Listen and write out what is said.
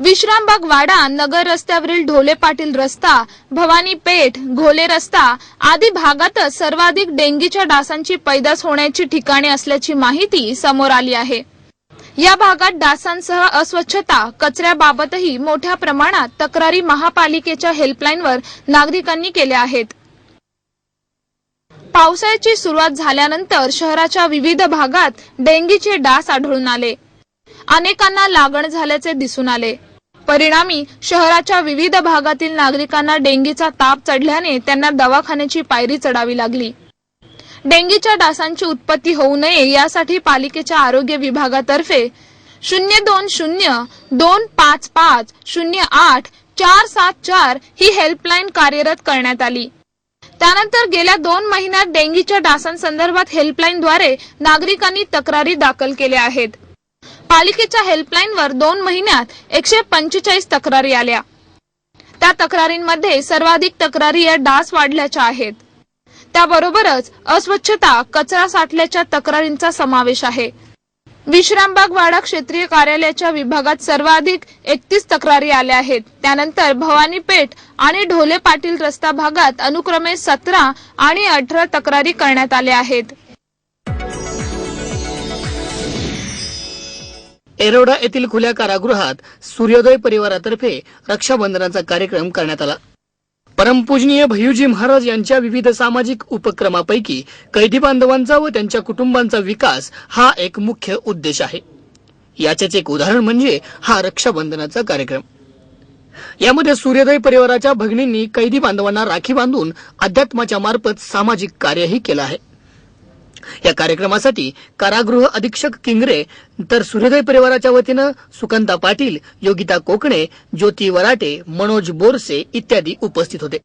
विश्रामबाग वाडा नगर रस्त्यावरील ढोले पाटील रस्ता भवानी पेठ घोले रस्ता आदी भागातच सर्वाधिक डेंगीच्या डासांची पैदास होण्याची ठिकाणे असल्याची माहिती समोर आली आहे. या भागात डासांसह अस्वच्छता कचऱ्याबाबतही मोठ्या प्रमाणात तक्रारी महापालिकेच्या हेल्पलाईनवर नागरिकांनी केल्या आहेत. पावसाळ्याची सुरुवात झाल्यानंतर शहराच्या विविध भागात डेंगीचे डास आढळून आले. अनेकांना लागण झाल्याचे दिसून आले. परिणामी शहराच्या विविध भागातील नागरिकांना डेंगीचा ताप चढल्याने त्यांना दवाखान्याची पायरी चढावी लागली. डेंगीच्या डासांची उत्पत्ती होऊ नये यासाठी पालिकेच्या आरोग्य विभागातर्फे शून्य दोन शून्य दोन पाच पाच शून्य आठ चार सात चार ही हेल्पलाईन कार्यरत करण्यात आली. त्यानंतर गेल्या दोन महिन्यात डेंगीच्या डासांसंदर्भात हेल्पलाईनद्वारे नागरिकांनी तक्रारी दाखल केल्या आहेत. पालिकेच्या हेल्पलाईनवर दोन महिन्यात एकशे पंचेचाळीस तक्रारी आल्या. त्या तक्रारींमध्ये सर्वाधिक तक्रारी या डास वाढल्याच्या आहेत. त्याबरोबरच अस्वच्छता कचरा साठल्याच्या तक्रारींचा समावेश आहे. विश्रामबाग वाडा क्षेत्रीय कार्यालयाच्या विभागात सर्वाधिक एकतीस तक्रारी आल्या आहेत. त्यानंतर भवानी पेठ आणि ढोले पाटील रस्ता भागात अनुक्रमे सतरा आणि अठरा तक्रारी करण्यात आल्या आहेत. एरोडा येथील खुल्या कारागृहात सूर्योदय परिवारातर्फे रक्षाबंधनाचा कार्यक्रम करण्यात आला. परमपूजनीय भैयूजी महाराज यांच्या विविध सामाजिक उपक्रमापैकी कैदी बांधवांचा व त्यांच्या कुटुंबांचा विकास हा एक मुख्य उद्देश आहे. याचेच एक उदाहरण म्हणजे हा रक्षाबंधनाचा कार्यक्रम. यामध्ये सूर्योदय परिवाराच्या भगिनींनी कैदी बांधवांना राखी बांधून अध्यात्माच्या मार्फत सामाजिक कार्यही केलं आहे. या कार्यक्रमासाठी कारागृह अधीक्षक किंगरे तर सूर्योदय परिवाराच्या वतीनं सुकांता पाटील योगिता कोकणे ज्योती वराटे मनोज बोरसे इत्यादी उपस्थित होते.